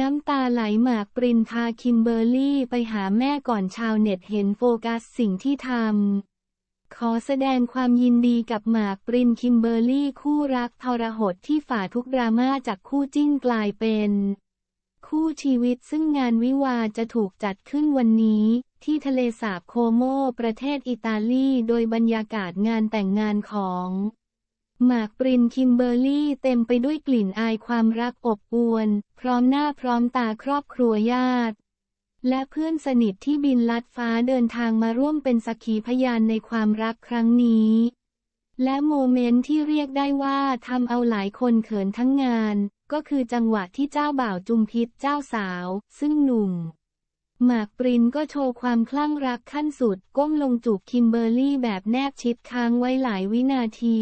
น้ำตาไหลหมากปรินพาคิมเบอร์รี่ไปหาแม่ก่อนชาวเน็ตเห็นโฟกัสสิ่งที่ทำ ขอแสดงความยินดีกับหมากปรินคิมเบอร์รี่คู่รักทรหดที่ฝ่าทุกดราม่าจากคู่จิ้นกลายเป็น คู่ชีวิตซึ่งงานวิวาจะถูกจัดขึ้นวันนี้ ที่ทะเลสาบโคโมประเทศอิตาลีโดยบรรยากาศงานแต่งงานของ หมากปรินคิมเบอร์รี่เต็มไปด้วยกลิ่นอายความรักอบอวล พร้อมหน้าพร้อมตาครอบครัวญาติ และเพื่อนสนิทที่บินลัดฟ้าเดินทางมาร่วมเป็นสักขีพยานในความรักครั้งนี้ และโมเมนต์ที่เรียกได้ว่าทำเอาหลายคนเขินทั้งงาน ก็คือจังหวะที่เจ้าบ่าวจุมพิษเจ้าสาว ซึ่งหนุ่มหมากปรินก็โชว์ความคลั่งรักขั้นสุด ก้มลงจูบคิมเบอร์รี่แบบแนบชิดค้างไว้หลายวินาที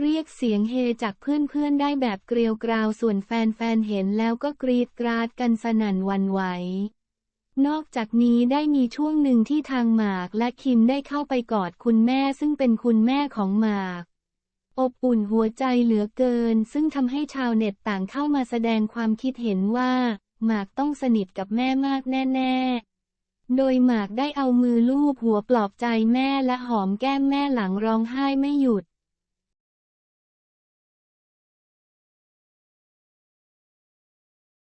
เรียกเสียงเฮจากเพื่อนๆได้แบบเกลียวกราวส่วนแฟนๆเห็นแล้วก็กรีดกราดกันสนั่นวันไหวนอกจากนี้ได้มีช่วงหนึ่งที่ทางหมากและคิมได้เข้าไปกอดคุณแม่ซึ่งเป็นคุณแม่ของหมาก อบอุ่นหัวใจเหลือเกิน ซึ่งทำให้ชาวเน็ตต่างเข้ามาแสดงความคิดเห็นว่า หมากต้องสนิทกับแม่มากแน่ๆ โดยหมากได้เอามือลูบหัวปลอบใจแม่และหอมแก้มแม่หลังร้องไห้ไม่หยุด